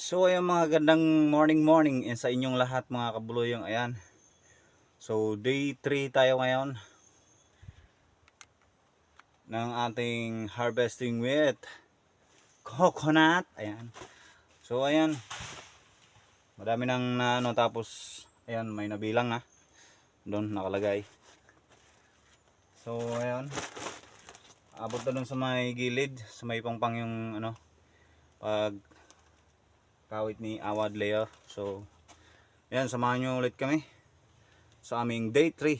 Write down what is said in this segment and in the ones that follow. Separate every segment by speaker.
Speaker 1: So ayun mga gandang morning morning and sa inyong lahat mga kabuluyong ayan. So day 3 tayo ngayon ng ating harvesting with coconut. Ayan. So ayan. Madami nang na ano tapos ayan may nabilang na. Doon nakalagay. So ayan. Abot na sa may gilid, sa may pangpang yung ano pag kawit ni Awad Leo. So, yan, samahan nyo ulit kami sa aming day 3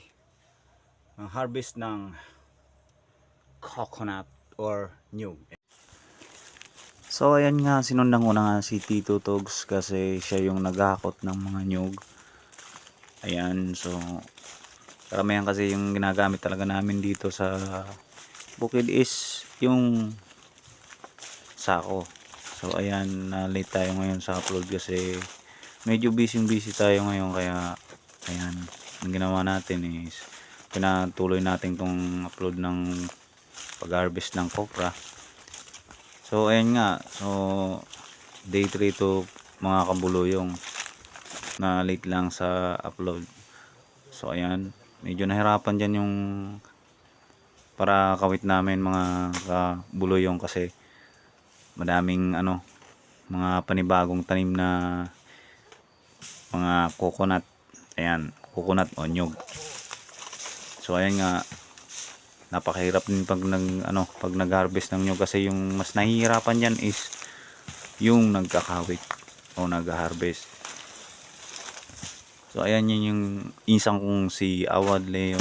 Speaker 1: ng harvest ng coconut or nyug. So, ayan nga, sinundan ko na nga si Tito Togs kasi siya yung naghakot ng mga nyug. Ayan, so, karamihan kasi yung ginagamit talaga namin dito sa bukid is yung sako. So ayan, na late tayo ngayon sa upload kasi medyo busy busy tayo ngayon kaya ayan, ang ginawa natin is pinatuloy natin tong upload ng pag-harvest ng copra. So ayan nga, so day 3 to mga kabuluyong na late lang sa upload. So ayan, medyo nahirapan dyan yung para kawit namin mga kabuluyong kasi madaming ano mga panibagong tanim na mga coconut. Ayan coconut o nyug so ayan nga napakahirap din pag nag ano pag nag-harvest ng nyug kasi yung mas nahihirapan diyan is yung nagkakawit o nag-harvest. So ayan yun yung isang kong si Awad Leo.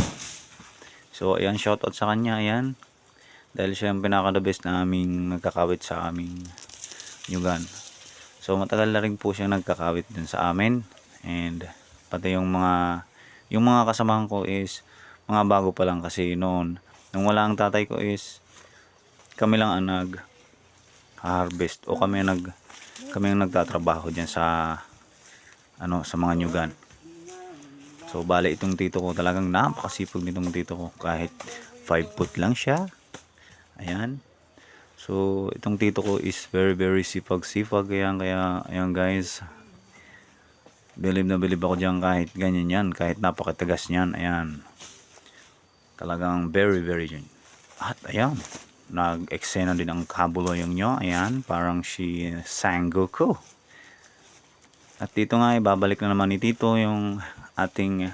Speaker 1: So ayan shoutout sa kanya. Ayan dahil siya yung pinaka the best na aming nagkakawit sa aming nyugan so matagal na rin po siya nagkakawit dun sa amin. And pati yung mga yung mga kasamahan ko is mga bago pa lang kasi noon. Nung wala ang tatay ko is kami lang ang nag harvest o kami ang nag kami ang nagtatrabaho diyan sa ano sa mga nyugan. So bale itong tito ko talagang napakasipag nitong tito ko. Kahit 5 foot lang siya Ayan. So, itong tito ko is very, very sipag-sipag. Ayan, kaya, ayan guys. Believe na believe ako dyan kahit ganyan yan. Kahit napakatagas niyan. Ayan. Talagang very, very yun. At ayan. Nag-eksena din ang kabuloyong nyo. Ayan. Parang si Sangoku. At dito nga, ibabalik na naman ni Tito yung ating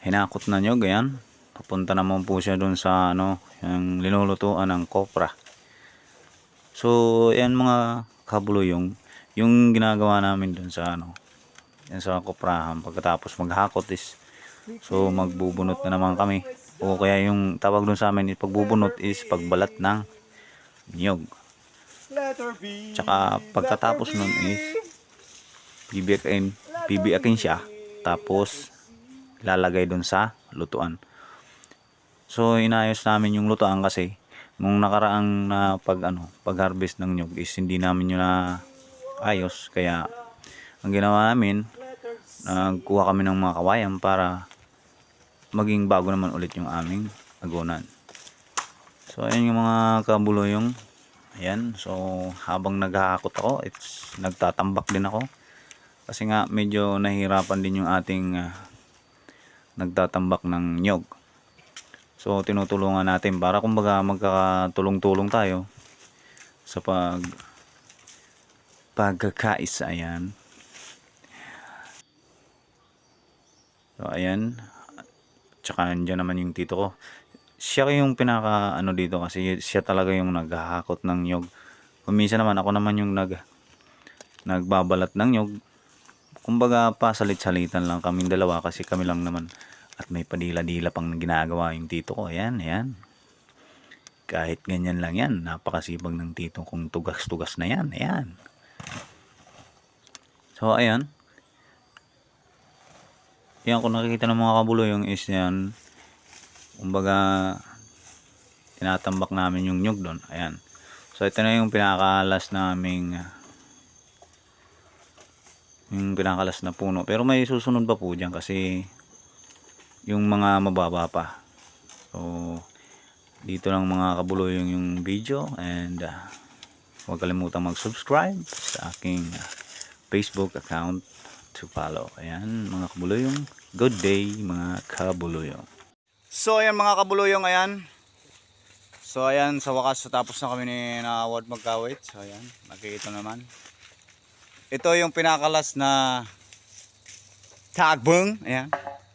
Speaker 1: hinakot na nyog. Ayan papunta naman po siya doon sa ano yung linulutuan ng kopra so yan mga kabulo yung yung ginagawa namin doon sa ano yan sa koprahan pagkatapos maghakot is so magbubunot na naman kami. O kaya yung tawag doon sa amin pagbubunot is pagbalat ng niyog. Tsaka pagkatapos nun is bibiyakin bibiyakin siya. Tapos lalagay doon sa lutuan So inayos namin yung lutuan kasi nung nakaraang na pag ano, pag-harvest ng nyug is hindi namin yun na ayos. Kaya ang ginawa namin nagkuha kami ng mga kawayan para maging bago naman ulit yung aming agunan. So ayan yung mga kabuluyong. Ayan. So habang naghahakot ako it's nagtatambak din ako. Kasi nga medyo nahihirapan din yung ating uh, nagtatambak ng nyog So tinutulungan natin para kumbaga magkakatulong-tulong tayo sa pag pagkakaisa ayan. So ayan. Tsaka nandiyan naman yung tito ko. Siya yung pinaka ano dito kasi siya talaga yung naghahakot ng nyog. Kuminsan naman ako naman yung nag nagbabalat ng nyog. Kumbaga pasalit-salitan lang kaming dalawa kasi kami lang naman at may padila-dila pang ginagawa yung tito ko. Ayan, ayan. Kahit ganyan lang yan. Napakasibag ng tito kung tugas-tugas na yan. Ayan. So, ayan. Yan, kung nakikita ng mga kabulo yung is yan. Kumbaga, tinatambak namin yung nyug doon. Ayan. So, ito na yung pinakalas naming yung pinakalas na puno. Pero may susunod pa po dyan kasi yung mga mababa pa so dito lang mga kabulo yung, yung video and uh, Huwag kalimutang mag-subscribe sa aking ah, Facebook account to follow. Ayan, mga kabuluyong. Good day, mga kabuluyong. So, ayan mga kabuluyong, ayan. So, ayan, sa wakas, tapos na kami ni na Awad magkawit. So, ayan, nakikita naman. Ito yung pinakalas na tagbong. Ayan,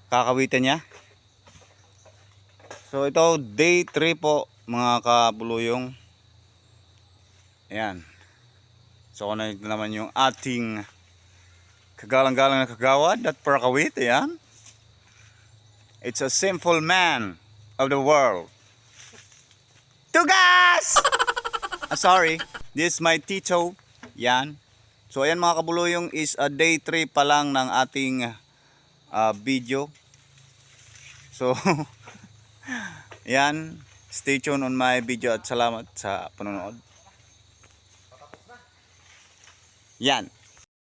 Speaker 1: kakawitan niya. So, ito, day 3 po, mga kabuluyong. Ayan. So, ano naman yung ating kagalang-galang na kagawad at parakawit. Ayan. It's a simple man of the world. Tugas! ah, sorry. This is my tito. Yan. So, ayan mga kabuluyong is a day 3 pa lang ng ating ah, video. So, yan. Stay tuned on my video at salamat sa panonood. Yan.